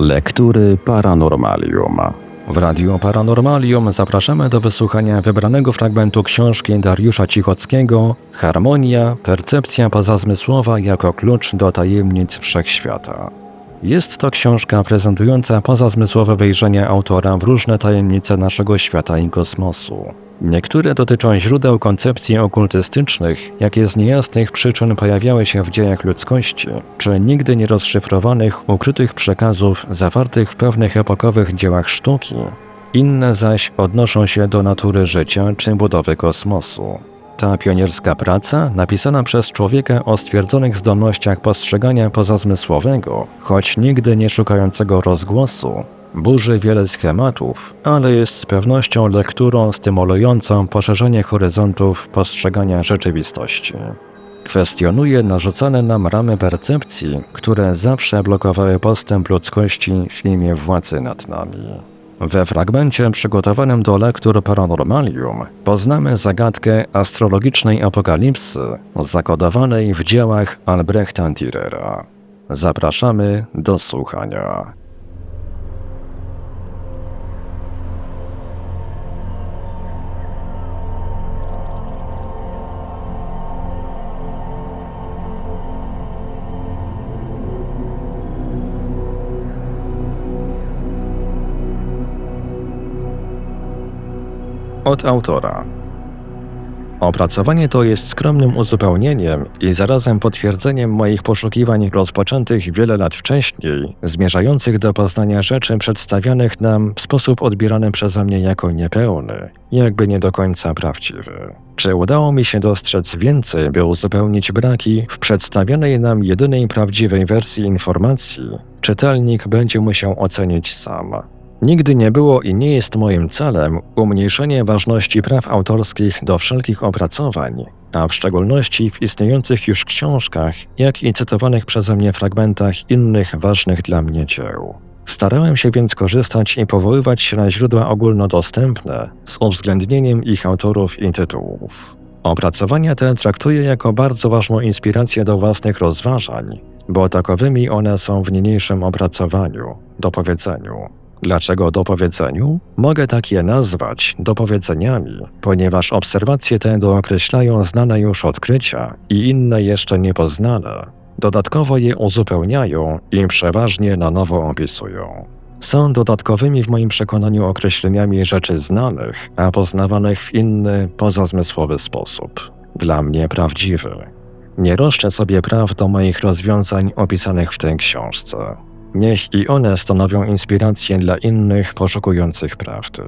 Lektury Paranormalium. W Radiu Paranormalium zapraszamy do wysłuchania wybranego fragmentu książki Dariusza Cichockiego Harmonia, percepcja pozazmysłowa jako klucz do tajemnic wszechświata. Jest to książka prezentująca pozazmysłowe wejrzenie autora w różne tajemnice naszego świata i kosmosu. Niektóre dotyczą źródeł koncepcji okultystycznych, jakie z niejasnych przyczyn pojawiały się w dziejach ludzkości, czy nigdy nierozszyfrowanych, ukrytych przekazów zawartych w pewnych epokowych dziełach sztuki. Inne zaś odnoszą się do natury życia czy budowy kosmosu. Ta pionierska praca, napisana przez człowieka o stwierdzonych zdolnościach postrzegania pozazmysłowego, choć nigdy nie szukającego rozgłosu, burzy wiele schematów, ale jest z pewnością lekturą stymulującą poszerzenie horyzontów postrzegania rzeczywistości. Kwestionuje narzucane nam ramy percepcji, które zawsze blokowały postęp ludzkości w imię władzy nad nami. We fragmencie przygotowanym do lektur Paranormalium poznamy zagadkę astrologicznej apokalipsy zakodowanej w dziełach Albrechta Dürera. Zapraszamy do słuchania. Od autora. Opracowanie to jest skromnym uzupełnieniem i zarazem potwierdzeniem moich poszukiwań rozpoczętych wiele lat wcześniej, zmierzających do poznania rzeczy przedstawianych nam w sposób odbierany przeze mnie jako niepełny, jakby nie do końca prawdziwy. Czy udało mi się dostrzec więcej, by uzupełnić braki w przedstawionej nam jedynej prawdziwej wersji informacji? Czytelnik będzie musiał ocenić sam. Nigdy nie było i nie jest moim celem umniejszenie ważności praw autorskich do wszelkich opracowań, a w szczególności w istniejących już książkach, jak i cytowanych przeze mnie fragmentach innych ważnych dla mnie dzieł. Starałem się więc korzystać i powoływać się na źródła ogólnodostępne z uwzględnieniem ich autorów i tytułów. Opracowania te traktuję jako bardzo ważną inspirację do własnych rozważań, bo takowymi one są w niniejszym opracowaniu, dopowiedzeniu. Dlaczego dopowiedzeniu? Mogę tak je nazwać dopowiedzeniami, ponieważ obserwacje te dookreślają znane już odkrycia i inne jeszcze niepoznane. Dodatkowo je uzupełniają i przeważnie na nowo opisują. Są dodatkowymi w moim przekonaniu określeniami rzeczy znanych, a poznawanych w inny, pozazmysłowy sposób. Dla mnie prawdziwy. Nie roszczę sobie praw do moich rozwiązań opisanych w tej książce. Niech i one stanowią inspirację dla innych poszukujących prawdy.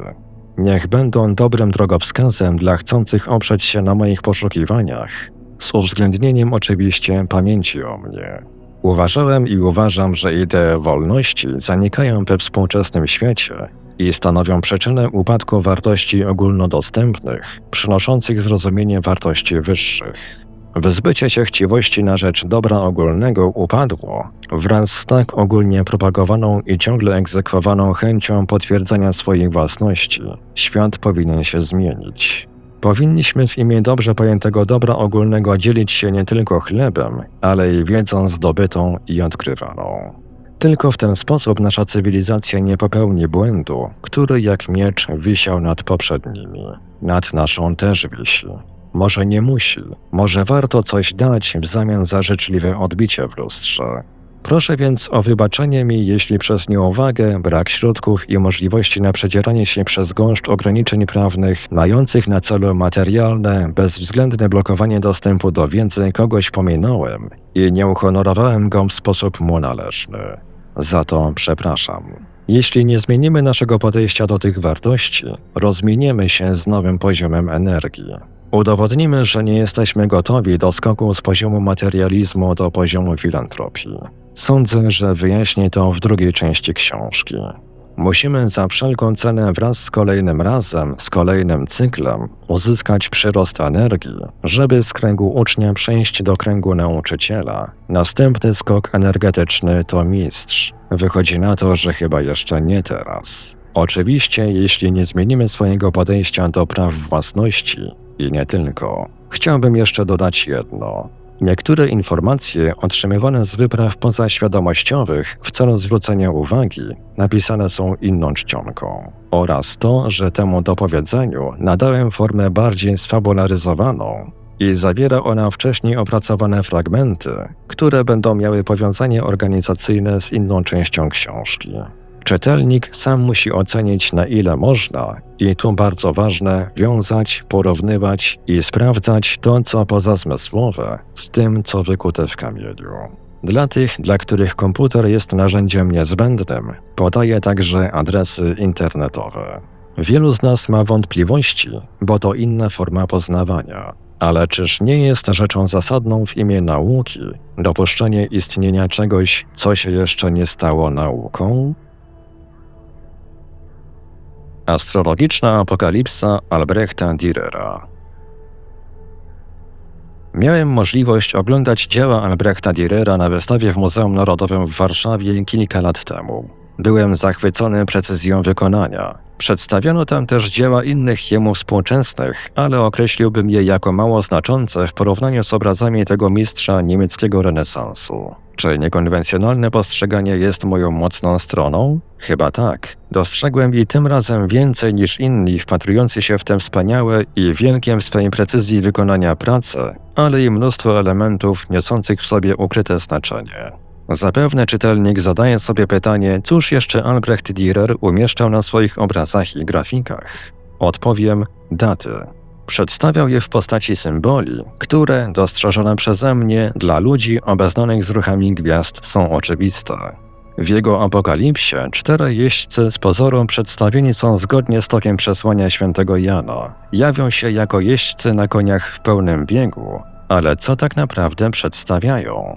Niech będą dobrym drogowskazem dla chcących oprzeć się na moich poszukiwaniach, z uwzględnieniem oczywiście pamięci o mnie. Uważałem i uważam, że idee wolności zanikają we współczesnym świecie i stanowią przyczynę upadku wartości ogólnodostępnych, przynoszących zrozumienie wartości wyższych. Wyzbycie się chciwości na rzecz dobra ogólnego upadło wraz z tak ogólnie propagowaną i ciągle egzekwowaną chęcią potwierdzenia swoich własności. Świat powinien się zmienić. Powinniśmy w imię dobrze pojętego dobra ogólnego dzielić się nie tylko chlebem, ale i wiedzą zdobytą i odkrywaną. Tylko w ten sposób nasza cywilizacja nie popełni błędu, który jak miecz wisiał nad poprzednimi. Nad naszą też wisi. Może nie musi, może warto coś dać w zamian za życzliwe odbicie w lustrze. Proszę więc o wybaczenie mi, jeśli przez nieuwagę, brak środków i możliwości na przedzieranie się przez gąszcz ograniczeń prawnych, mających na celu materialne, bezwzględne blokowanie dostępu do wiedzy kogoś pominąłem i nie uhonorowałem go w sposób mu należny. Za to przepraszam. Jeśli nie zmienimy naszego podejścia do tych wartości, rozminiemy się z nowym poziomem energii. Udowodnimy, że nie jesteśmy gotowi do skoku z poziomu materializmu do poziomu filantropii. Sądzę, że wyjaśnię to w drugiej części książki. Musimy za wszelką cenę wraz z kolejnym razem, z kolejnym cyklem uzyskać przyrost energii, żeby z kręgu ucznia przejść do kręgu nauczyciela. Następny skok energetyczny to mistrz. Wychodzi na to, że chyba jeszcze nie teraz. Oczywiście, jeśli nie zmienimy swojego podejścia do praw własności i nie tylko. Chciałbym jeszcze dodać jedno. Niektóre informacje otrzymywane z wypraw pozaświadomościowych w celu zwrócenia uwagi napisane są inną czcionką. Oraz to, że temu dopowiedzeniu nadałem formę bardziej sfabularyzowaną i zawiera ona wcześniej opracowane fragmenty, które będą miały powiązanie organizacyjne z inną częścią książki. Czytelnik sam musi ocenić, na ile można, i tu bardzo ważne, wiązać, porównywać i sprawdzać to, co pozazmysłowe, z tym, co wykute w kamieniu. Dla tych, dla których komputer jest narzędziem niezbędnym, podaję także adresy internetowe. Wielu z nas ma wątpliwości, bo to inna forma poznawania. Ale czyż nie jest rzeczą zasadną w imię nauki dopuszczenie istnienia czegoś, co się jeszcze nie stało nauką? Astrologiczna apokalipsa Albrechta Dürera Miałem możliwość oglądać dzieła Albrechta Dürera na wystawie w Muzeum Narodowym w Warszawie kilka lat temu. Byłem zachwycony precyzją wykonania. Przedstawiono tam też dzieła innych jemu współczesnych, ale określiłbym je jako mało znaczące w porównaniu z obrazami tego mistrza niemieckiego renesansu. Czy niekonwencjonalne postrzeganie jest moją mocną stroną? Chyba tak. Dostrzegłem i tym razem więcej niż inni wpatrujący się w te wspaniałe i wielkiem w swojej precyzji wykonania prace, ale i mnóstwo elementów niosących w sobie ukryte znaczenie. Zapewne czytelnik zadaje sobie pytanie, cóż jeszcze Albrecht Dürer umieszczał na swoich obrazach i grafikach. Odpowiem daty. Przedstawiał je w postaci symboli, które, dostrzeżone przeze mnie, dla ludzi obeznanych z ruchami gwiazd są oczywiste. W jego apokalipsie cztery jeźdźcy z pozoru przedstawieni są zgodnie z tokiem przesłania świętego Jana. Jawią się jako jeźdźcy na koniach w pełnym biegu, ale co tak naprawdę przedstawiają?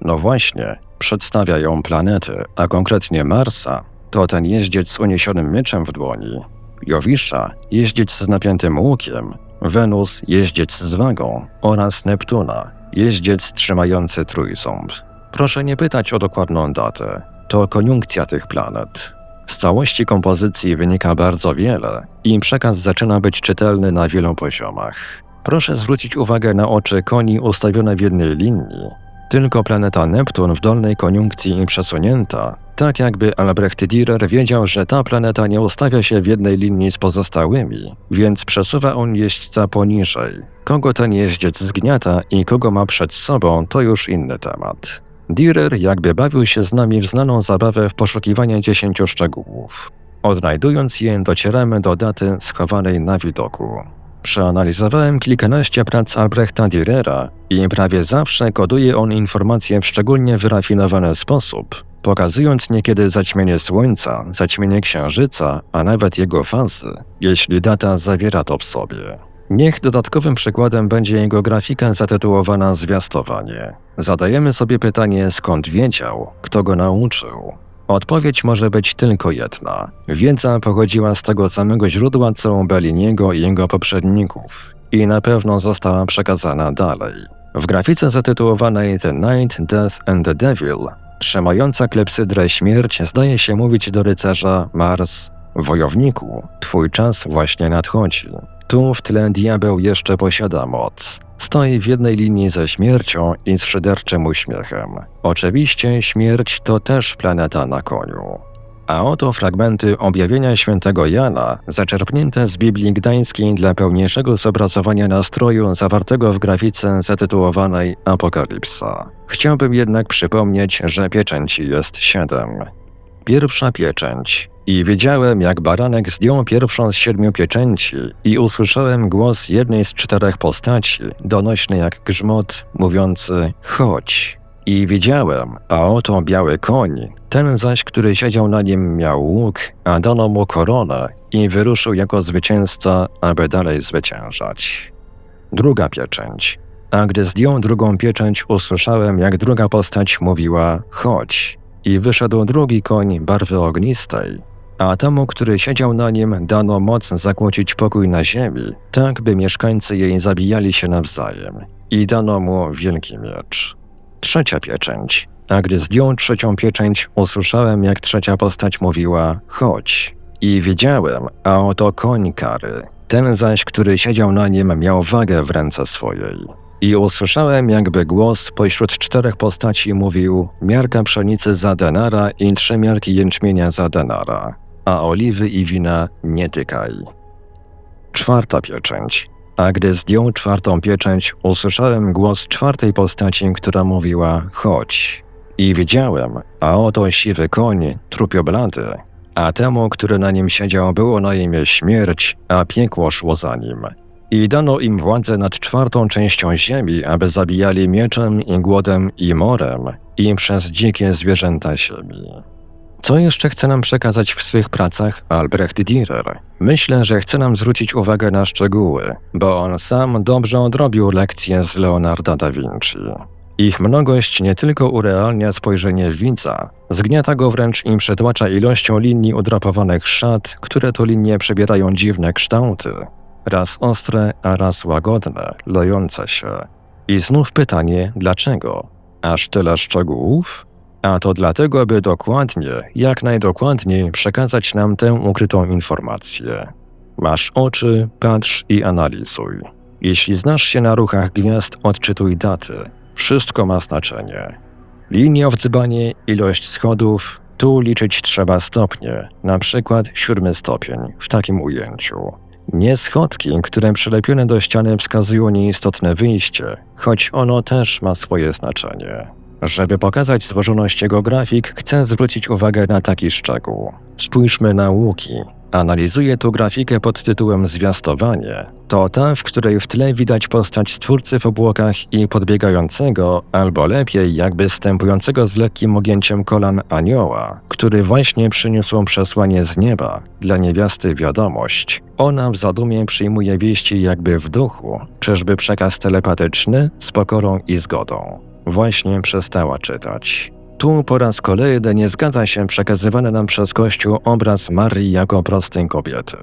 No właśnie, przedstawiają planety, a konkretnie Marsa, to ten jeździec z uniesionym mieczem w dłoni, Jowisza, jeździec z napiętym łukiem, Wenus, jeździec z wagą oraz Neptuna, jeździec trzymający trójząb. Proszę nie pytać o dokładną datę. To koniunkcja tych planet. Z całości kompozycji wynika bardzo wiele i przekaz zaczyna być czytelny na wielu poziomach. Proszę zwrócić uwagę na oczy koni ustawione w jednej linii. Tylko planeta Neptun w dolnej koniunkcji przesunięta, tak jakby Albrecht Dürer wiedział, że ta planeta nie ustawia się w jednej linii z pozostałymi, więc przesuwa on jeźdźca poniżej. Kogo ten jeździec zgniata i kogo ma przed sobą, to już inny temat. Dürer jakby bawił się z nami w znaną zabawę w poszukiwanie dziesięciu szczegółów. Odnajdując je, docieramy do daty schowanej na widoku. Przeanalizowałem kilkanaście prac Albrechta Dürera i prawie zawsze koduje on informacje w szczególnie wyrafinowany sposób, pokazując niekiedy zaćmienie Słońca, zaćmienie Księżyca, a nawet jego fazy, jeśli data zawiera to w sobie. Niech dodatkowym przykładem będzie jego grafika zatytułowana Zwiastowanie. Zadajemy sobie pytanie, skąd wiedział, kto go nauczył. Odpowiedź może być tylko jedna. Wiedza pochodziła z tego samego źródła co Belliniego i jego poprzedników i na pewno została przekazana dalej. W grafice zatytułowanej The Night, Death and the Devil trzymająca klepsydrę śmierć zdaje się mówić do rycerza Mars Wojowniku, twój czas właśnie nadchodzi. Tu w tle diabeł jeszcze posiada moc. Stoi w jednej linii ze śmiercią i z szyderczym uśmiechem. Oczywiście śmierć to też planeta na koniu. A oto fragmenty objawienia świętego Jana, zaczerpnięte z Biblii Gdańskiej dla pełniejszego zobrazowania nastroju zawartego w grafice zatytułowanej Apokalipsa. Chciałbym jednak przypomnieć, że pieczęci jest siedem. Pierwsza pieczęć. I wiedziałem, jak baranek zdjął pierwszą z siedmiu pieczęci i usłyszałem głos jednej z czterech postaci, donośny jak grzmot, mówiący chodź. I widziałem, a oto biały koń, ten zaś, który siedział na nim miał łuk, a dano mu koronę i wyruszył jako zwycięzca, aby dalej zwyciężać. Druga pieczęć. A gdy zdjął drugą pieczęć, usłyszałem, jak druga postać mówiła chodź. I wyszedł drugi koń barwy ognistej, a temu, który siedział na nim, dano moc zakłócić pokój na ziemi, tak by mieszkańcy jej zabijali się nawzajem. I dano mu wielki miecz. Trzecia pieczęć. A gdy zdjął trzecią pieczęć, usłyszałem, jak trzecia postać mówiła: Chodź. I wiedziałem, a oto koń kary. Ten zaś, który siedział na nim, miał wagę w ręce swojej. i usłyszałem, jakby głos pośród czterech postaci mówił: Miarka pszenicy za denara i trzy miarki jęczmienia za denara, a oliwy i wina nie tykaj. Czwarta pieczęć. A gdy zdjął czwartą pieczęć, usłyszałem głos czwartej postaci, która mówiła: Chodź. I widziałem, a oto siwy koń, trupioblady, a temu, który na nim siedział, było na imię śmierć, a piekło szło za nim. I dano im władzę nad czwartą częścią ziemi, aby zabijali mieczem i głodem i morem, i przez dzikie zwierzęta ziemi. Co jeszcze chce nam przekazać w swych pracach Albrecht Dürer? Myślę, że chce nam zwrócić uwagę na szczegóły, bo on sam dobrze odrobił lekcję z Leonarda da Vinci. Ich mnogość nie tylko urealnia spojrzenie widza, zgniata go wręcz i przytłacza ilością linii udrapowanych szat, które to linie przybierają dziwne kształty, raz ostre, a raz łagodne, lejące się. I znów pytanie, dlaczego? Aż tyle szczegółów? A to dlatego, by dokładnie, jak najdokładniej przekazać nam tę ukrytą informację. Masz oczy, patrz i analizuj. Jeśli znasz się na ruchach gwiazd, odczytuj daty. Wszystko ma znaczenie. Linia w dzbanie, ilość schodów, tu liczyć trzeba stopnie, na przykład siódmy stopień, w takim ujęciu. Nie schodki, które przylepione do ściany wskazują nieistotne wyjście, choć ono też ma swoje znaczenie. Żeby pokazać złożoność jego grafik, chcę zwrócić uwagę na taki szczegół. Spójrzmy na łuki. Analizuję tu grafikę pod tytułem Zwiastowanie. To ta, w której w tle widać postać stwórcy w obłokach i podbiegającego, albo lepiej jakby stępującego z lekkim ogięciem kolan anioła, który właśnie przyniósł przesłanie z nieba, dla niewiasty wiadomość. Ona w zadumie przyjmuje wieści jakby w duchu, czyżby przekaz telepatyczny z pokorą i zgodą. Właśnie przestała czytać. Tu po raz kolejny nie zgadza się przekazywany nam przez Kościół obraz Marii jako prostej kobiety.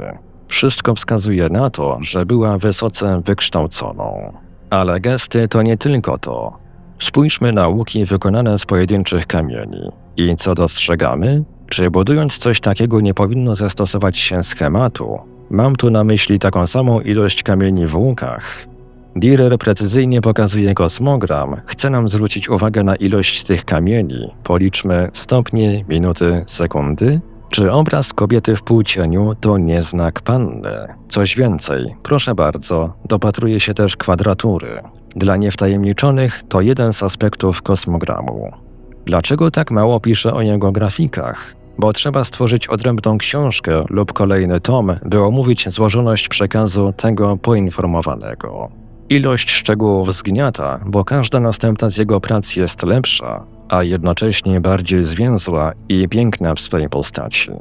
Wszystko wskazuje na to, że była wysoce wykształconą. Ale gesty to nie tylko to. Spójrzmy na łuki wykonane z pojedynczych kamieni. I co dostrzegamy? Czy budując coś takiego nie powinno zastosować się schematu? Mam tu na myśli taką samą ilość kamieni w łukach, Dürer precyzyjnie pokazuje kosmogram, chce nam zwrócić uwagę na ilość tych kamieni. Policzmy stopnie, minuty, sekundy. Czy obraz kobiety w półcieniu to nie znak panny? Coś więcej, proszę bardzo, dopatruje się też kwadratury. Dla niewtajemniczonych to jeden z aspektów kosmogramu. Dlaczego tak mało pisze o jego grafikach? Bo trzeba stworzyć odrębną książkę lub kolejny tom, by omówić złożoność przekazu tego poinformowanego. Ilość szczegółów zgniata, bo każda następna z jego prac jest lepsza, a jednocześnie bardziej zwięzła i piękna w swojej postaci.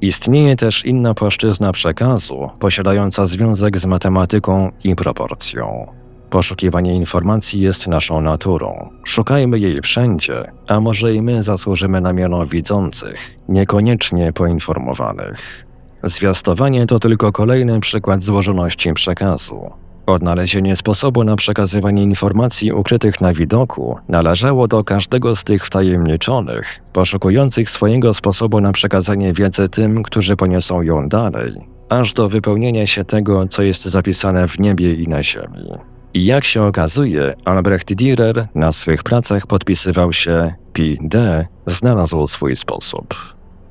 Istnieje też inna płaszczyzna przekazu, posiadająca związek z matematyką i proporcją. Poszukiwanie informacji jest naszą naturą. Szukajmy jej wszędzie, a może i my zasłużymy na miano widzących, niekoniecznie poinformowanych. Zwiastowanie to tylko kolejny przykład złożoności przekazu. Odnalezienie sposobu na przekazywanie informacji ukrytych na widoku należało do każdego z tych wtajemniczonych, poszukujących swojego sposobu na przekazanie wiedzy tym, którzy poniosą ją dalej, aż do wypełnienia się tego, co jest zapisane w niebie i na ziemi. I jak się okazuje, Albrecht Dürer na swych pracach podpisywał się P.D., znalazł swój sposób.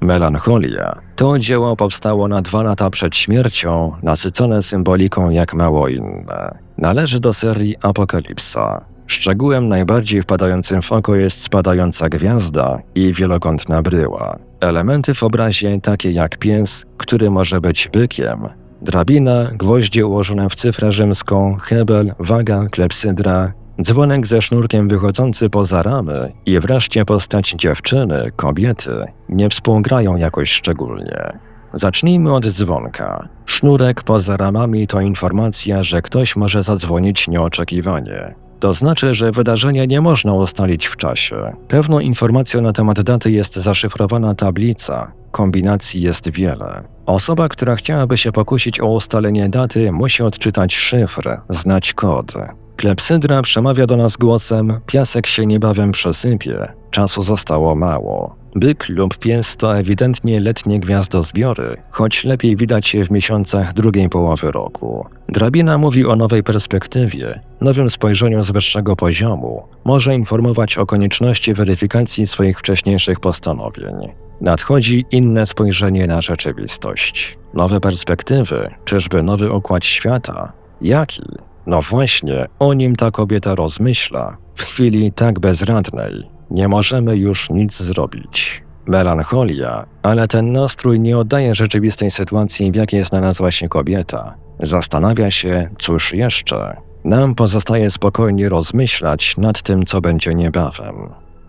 Melancholia. To dzieło powstało na dwa lata przed śmiercią, nasycone symboliką jak mało inne. Należy do serii Apokalipsa. Szczegółem najbardziej wpadającym w oko jest spadająca gwiazda i wielokątna bryła. Elementy w obrazie takie jak pies, który może być bykiem, drabina, gwoździe ułożone w cyfrę rzymską, hebel, waga, klepsydra, Dzwonek ze sznurkiem wychodzący poza ramy i wreszcie postać dziewczyny, kobiety nie współgrają jakoś szczególnie. Zacznijmy od dzwonka. Sznurek poza ramami to informacja, że ktoś może zadzwonić nieoczekiwanie. To znaczy, że wydarzenia nie można ustalić w czasie. Pewną informacją na temat daty jest zaszyfrowana tablica. Kombinacji jest wiele. Osoba, która chciałaby się pokusić o ustalenie daty, musi odczytać szyfr, znać kod. Klepsydra przemawia do nas głosem, piasek się niebawem przesypie, czasu zostało mało. Byk lub pies to ewidentnie letnie gwiazdozbiory, choć lepiej widać je w miesiącach drugiej połowy roku. Drabina mówi o nowej perspektywie, nowym spojrzeniu z wyższego poziomu, może informować o konieczności weryfikacji swoich wcześniejszych postanowień. Nadchodzi inne spojrzenie na rzeczywistość. Nowe perspektywy, czyżby nowy układ świata? Jaki? No właśnie, o nim ta kobieta rozmyśla, w chwili tak bezradnej. Nie możemy już nic zrobić. Melancholia, ale ten nastrój nie oddaje rzeczywistej sytuacji, w jakiej znalazła się kobieta. Zastanawia się, cóż jeszcze. Nam pozostaje spokojnie rozmyślać nad tym, co będzie niebawem.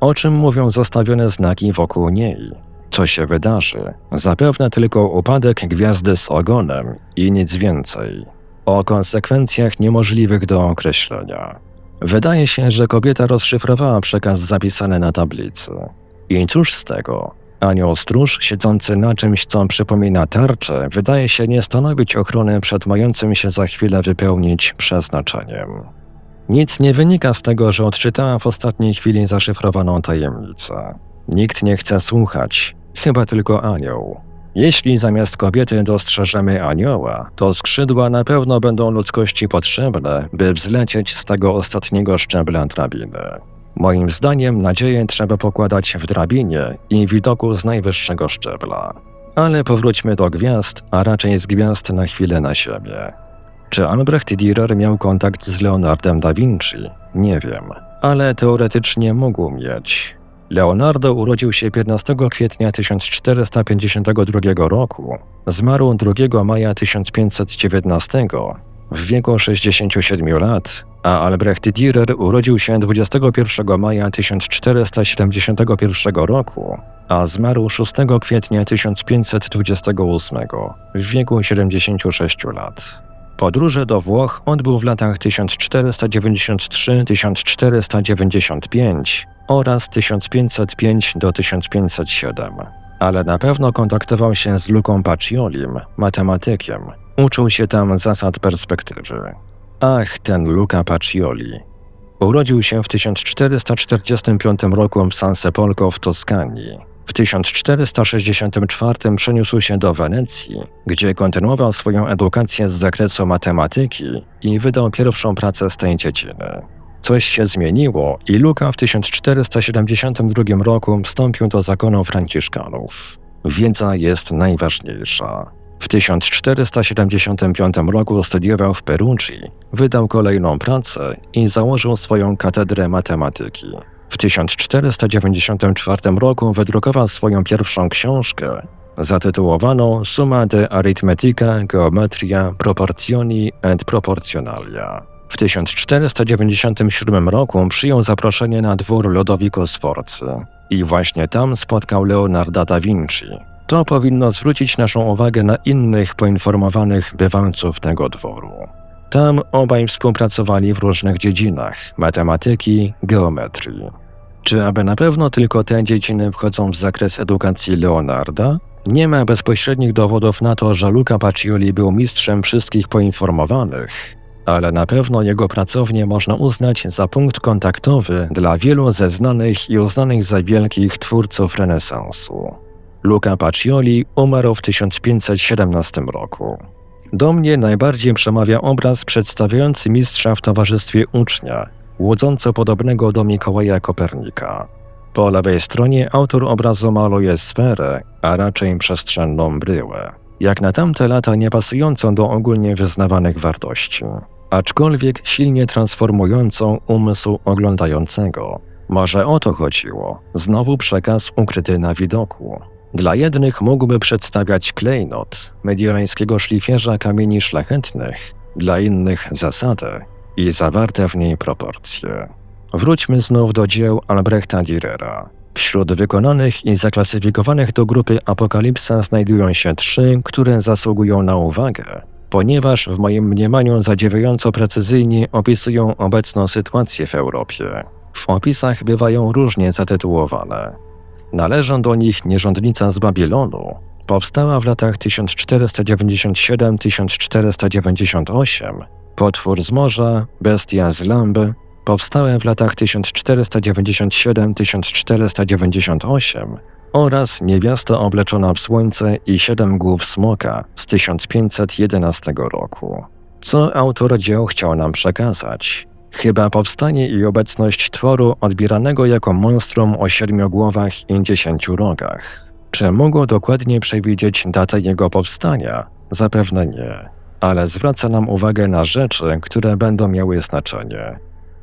O czym mówią zostawione znaki wokół niej? Co się wydarzy? Zapewne tylko upadek gwiazdy z ogonem i nic więcej. O konsekwencjach niemożliwych do określenia. Wydaje się, że kobieta rozszyfrowała przekaz zapisany na tablicy. I cóż z tego? Anioł stróż, siedzący na czymś, co przypomina tarczę, wydaje się nie stanowić ochrony przed mającym się za chwilę wypełnić przeznaczeniem. Nic nie wynika z tego, że odczytała w ostatniej chwili zaszyfrowaną tajemnicę. Nikt nie chce słuchać, chyba tylko anioł. Jeśli zamiast kobiety dostrzeżemy anioła, to skrzydła na pewno będą ludzkości potrzebne, by wzlecieć z tego ostatniego szczebla drabiny. Moim zdaniem nadzieję trzeba pokładać w drabinie i widoku z najwyższego szczebla. Ale powróćmy do gwiazd, a raczej z gwiazd na chwilę na siebie. Czy Albrecht Dürer miał kontakt z Leonardem da Vinci? Nie wiem, ale teoretycznie mógł mieć. Leonardo urodził się 15 kwietnia 1452 roku, zmarł 2 maja 1519 w wieku 67 lat, a Albrecht Dürer urodził się 21 maja 1471 roku, a zmarł 6 kwietnia 1528 w wieku 76 lat. Podróże do Włoch odbył w latach 1493-1495 oraz 1505 do 1507. Ale na pewno kontaktował się z Luką Paciolim, matematykiem. Uczył się tam zasad perspektywy. Ach, ten Luca Pacioli. Urodził się w 1445 roku w San Sepolcro w Toskanii. W 1464 przeniósł się do Wenecji, gdzie kontynuował swoją edukację z zakresu matematyki i wydał pierwszą pracę z tej dziedziny. Coś się zmieniło i Luka w 1472 roku wstąpił do zakonu Franciszkanów. Wiedza jest najważniejsza. W 1475 roku studiował w Perucci, wydał kolejną pracę i założył swoją katedrę matematyki. W 1494 roku wydrukował swoją pierwszą książkę, zatytułowaną Summa de Arithmetica Geometria Proportioni et Proportionalia. W 1497 roku przyjął zaproszenie na dwór Lodowico Sforcy i właśnie tam spotkał Leonarda da Vinci. To powinno zwrócić naszą uwagę na innych poinformowanych bywalców tego dworu. Tam obaj współpracowali w różnych dziedzinach matematyki, geometrii. Czy aby na pewno tylko te dziedziny wchodzą w zakres edukacji Leonarda? Nie ma bezpośrednich dowodów na to, że Luca Pacioli był mistrzem wszystkich poinformowanych, ale na pewno jego pracownię można uznać za punkt kontaktowy dla wielu ze znanych i uznanych za wielkich twórców renesansu. Luca Pacioli umarł w 1517 roku. Do mnie najbardziej przemawia obraz przedstawiający mistrza w towarzystwie ucznia, łudząco podobnego do Mikołaja Kopernika. Po lewej stronie autor obrazu maluje sferę, a raczej przestrzenną bryłę, jak na tamte lata niepasującą do ogólnie wyznawanych wartości aczkolwiek silnie transformującą umysł oglądającego. Może o to chodziło, znowu przekaz ukryty na widoku. Dla jednych mógłby przedstawiać klejnot, mediolańskiego szlifierza kamieni szlachetnych, dla innych zasadę i zawarte w niej proporcje. Wróćmy znów do dzieł Albrechta Dürera. Wśród wykonanych i zaklasyfikowanych do grupy Apokalipsa znajdują się trzy, które zasługują na uwagę, ponieważ w moim mniemaniu zadziwiająco precyzyjnie opisują obecną sytuację w Europie. W opisach bywają różnie zatytułowane. Należą do nich Nierządnica z Babilonu, powstała w latach 1497-1498 Potwór z morza, bestia z lamby, powstałe w latach 1497-1498 oraz niewiasta obleczona w słońce i siedem głów smoka z 1511 roku. Co autor dzieł chciał nam przekazać? Chyba powstanie i obecność tworu odbieranego jako monstrum o siedmiu głowach i dziesięciu rogach. Czy mógł dokładnie przewidzieć datę jego powstania? Zapewne nie, ale zwraca nam uwagę na rzeczy, które będą miały znaczenie.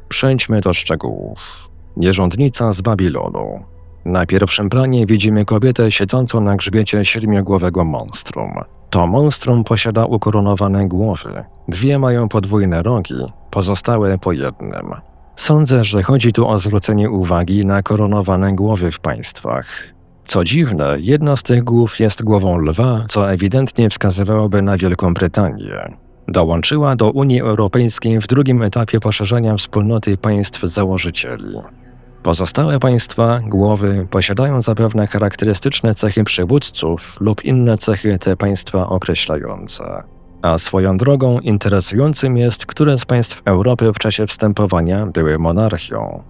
Przejdźmy do szczegółów. Nierządnica z Babilonu. Na pierwszym planie widzimy kobietę siedzącą na grzbiecie siedmiogłowego monstrum. To monstrum posiada ukoronowane głowy. Dwie mają podwójne rogi, pozostałe po jednym. Sądzę, że chodzi tu o zwrócenie uwagi na koronowane głowy w państwach. Co dziwne, jedna z tych głów jest głową lwa, co ewidentnie wskazywałoby na Wielką Brytanię. Dołączyła do Unii Europejskiej w drugim etapie poszerzania wspólnoty państw założycieli. Pozostałe państwa, głowy, posiadają zapewne charakterystyczne cechy przywódców lub inne cechy te państwa określające. A swoją drogą interesującym jest, które z państw Europy w czasie wstępowania były monarchią.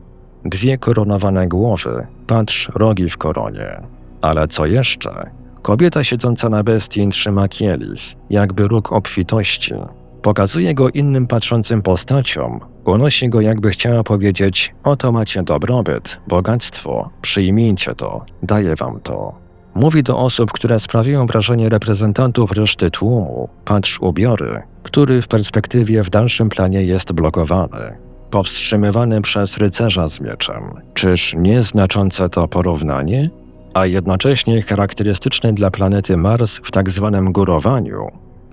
Dwie koronowane głowy, patrz rogi w koronie. Ale co jeszcze? Kobieta siedząca na bestii trzyma kielich, jakby róg obfitości. Pokazuje go innym patrzącym postaciom, unosi go jakby chciała powiedzieć oto macie dobrobyt, bogactwo, przyjmijcie to, daję wam to. Mówi do osób, które sprawiają wrażenie reprezentantów reszty tłumu, patrz ubiory, który w perspektywie w dalszym planie jest blokowany, powstrzymywany przez rycerza z mieczem. Czyż nieznaczące to porównanie? A jednocześnie charakterystyczne dla planety Mars w tak zwanym górowaniu,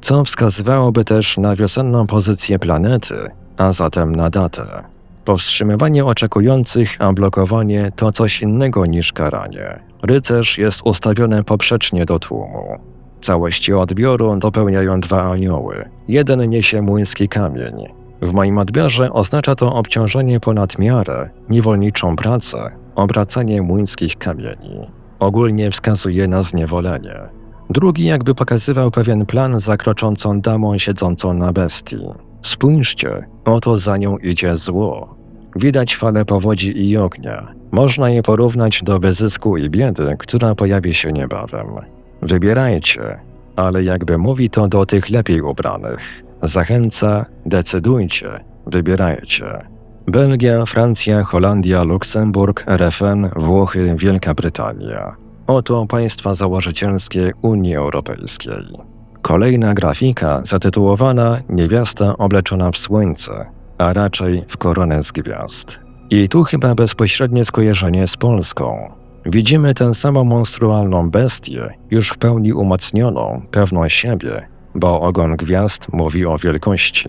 co wskazywałoby też na wiosenną pozycję planety, a zatem na datę. Powstrzymywanie oczekujących, a blokowanie to coś innego niż karanie. Rycerz jest ustawiony poprzecznie do tłumu. Całości odbioru dopełniają dwa anioły. Jeden niesie młyński kamień. W moim odbiorze oznacza to obciążenie ponad miarę, niewolniczą pracę, obracanie młyńskich kamieni. Ogólnie wskazuje na zniewolenie. Drugi jakby pokazywał pewien plan za kroczącą damą siedzącą na bestii. Spójrzcie, oto za nią idzie zło. Widać fale powodzi i ognia. Można je porównać do wyzysku i biedy, która pojawi się niebawem. Wybierajcie, ale jakby mówi to do tych lepiej ubranych. Zachęca, decydujcie, wybierajcie. Belgia, Francja, Holandia, Luksemburg, RFN, Włochy, Wielka Brytania. Oto państwa założycielskie Unii Europejskiej. Kolejna grafika zatytułowana Niewiasta obleczona w słońce, a raczej w koronę z gwiazd. I tu chyba bezpośrednie skojarzenie z Polską. Widzimy tę samą monstrualną bestię, już w pełni umocnioną, pewną siebie, bo ogon gwiazd mówi o wielkości.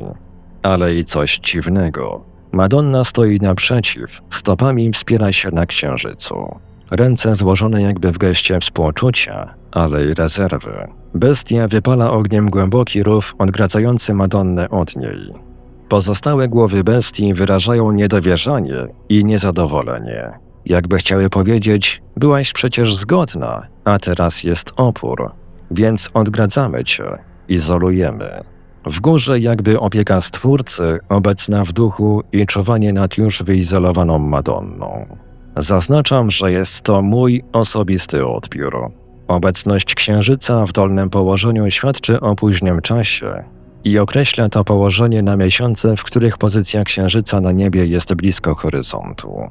Ale i coś dziwnego. Madonna stoi naprzeciw, stopami wspiera się na księżycu. Ręce złożone jakby w geście współczucia, ale i rezerwy. Bestia wypala ogniem głęboki rów odgradzający Madonnę od niej. Pozostałe głowy bestii wyrażają niedowierzanie i niezadowolenie. Jakby chciały powiedzieć, byłaś przecież zgodna, a teraz jest opór, więc odgradzamy cię, izolujemy. W górze jakby opieka Stwórcy, obecna w duchu i czuwanie nad już wyizolowaną Madonną. Zaznaczam, że jest to mój osobisty odbiór. Obecność księżyca w dolnym położeniu świadczy o późnym czasie i określa to położenie na miesiące, w których pozycja księżyca na niebie jest blisko horyzontu.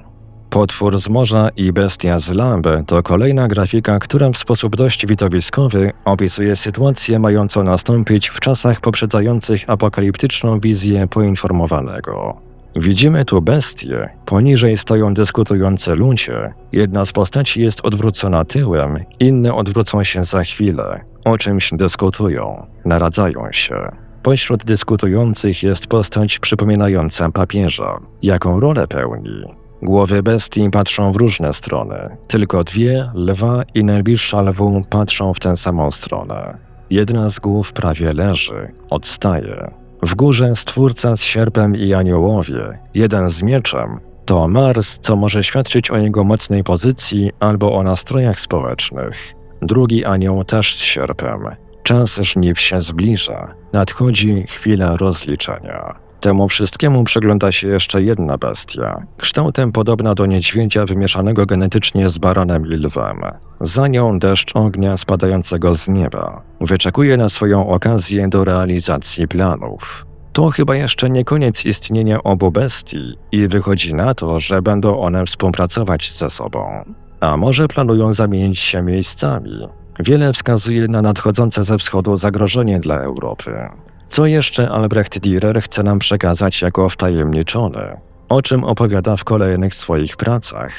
Potwór z morza i bestia z lamby to kolejna grafika, która w sposób dość widowiskowy opisuje sytuację mającą nastąpić w czasach poprzedzających apokaliptyczną wizję poinformowanego. Widzimy tu bestie, poniżej stoją dyskutujące ludzie, jedna z postaci jest odwrócona tyłem, inne odwrócą się za chwilę, o czymś dyskutują, naradzają się. Pośród dyskutujących jest postać przypominająca papieża. Jaką rolę pełni? Głowy bestii patrzą w różne strony. Tylko dwie, lwa i najbliższa lwu, patrzą w tę samą stronę. Jedna z głów prawie leży, odstaje. W górze stwórca z sierpem i aniołowie, jeden z mieczem, to Mars, co może świadczyć o jego mocnej pozycji albo o nastrojach społecznych. Drugi anioł też z sierpem, Czas żniw się zbliża, nadchodzi chwila rozliczenia. Temu wszystkiemu przygląda się jeszcze jedna bestia, kształtem podobna do niedźwiedzia wymieszanego genetycznie z baranem i lwem. Za nią deszcz ognia spadającego z nieba. Wyczekuje na swoją okazję do realizacji planów. To chyba jeszcze nie koniec istnienia obu bestii i wychodzi na to, że będą one współpracować ze sobą. A może planują zamienić się miejscami? Wiele wskazuje na nadchodzące ze wschodu zagrożenie dla Europy. Co jeszcze Albrecht Dürer chce nam przekazać jako wtajemniczony? O czym opowiada w kolejnych swoich pracach?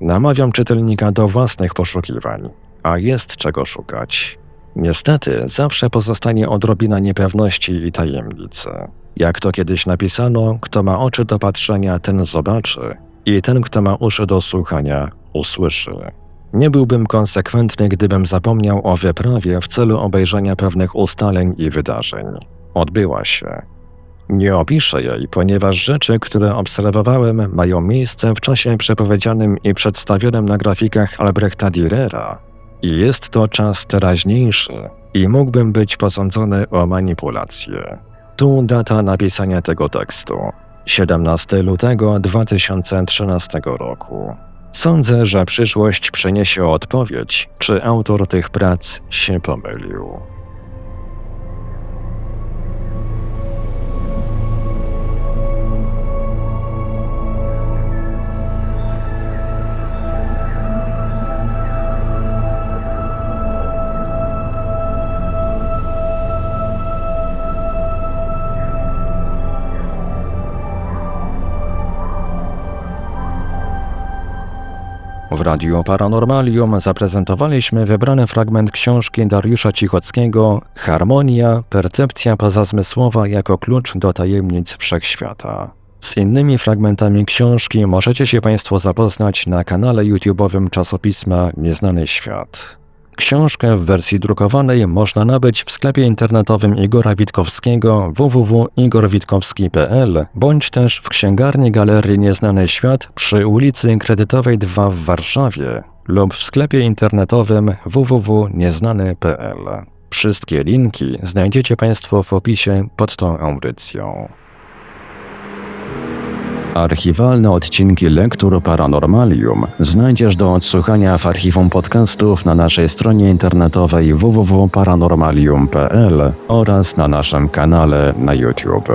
Namawiam czytelnika do własnych poszukiwań, a jest czego szukać. Niestety, zawsze pozostanie odrobina niepewności i tajemnicy. Jak to kiedyś napisano, kto ma oczy do patrzenia, ten zobaczy, i ten, kto ma uszy do słuchania, usłyszy. Nie byłbym konsekwentny, gdybym zapomniał o wyprawie w celu obejrzenia pewnych ustaleń i wydarzeń. Odbyła się. Nie opiszę jej, ponieważ rzeczy, które obserwowałem, mają miejsce w czasie przepowiedzianym i przedstawionym na grafikach Albrechta Dürera. I jest to czas teraźniejszy i mógłbym być posądzony o manipulację. Tu data napisania tego tekstu. 17 lutego 2013 roku. Sądzę, że przyszłość przyniesie odpowiedź, czy autor tych prac się pomylił. Radiu Paranormalium zaprezentowaliśmy wybrany fragment książki Dariusza Cichockiego Harmonia, percepcja pozazmysłowa jako klucz do tajemnic wszechświata. Z innymi fragmentami książki możecie się Państwo zapoznać na kanale YouTube'owym czasopisma Nieznany Świat. Książkę w wersji drukowanej można nabyć w sklepie internetowym Igora Witkowskiego www.igorwitkowski.pl bądź też w księgarni Galerii Nieznany Świat przy ulicy Kredytowej 2 w Warszawie lub w sklepie internetowym www.nieznany.pl. Wszystkie linki znajdziecie Państwo w opisie pod tą audycją. Archiwalne odcinki Lektur Paranormalium znajdziesz do odsłuchania w archiwum podcastów na naszej stronie internetowej www.paranormalium.pl oraz na naszym kanale na YouTube.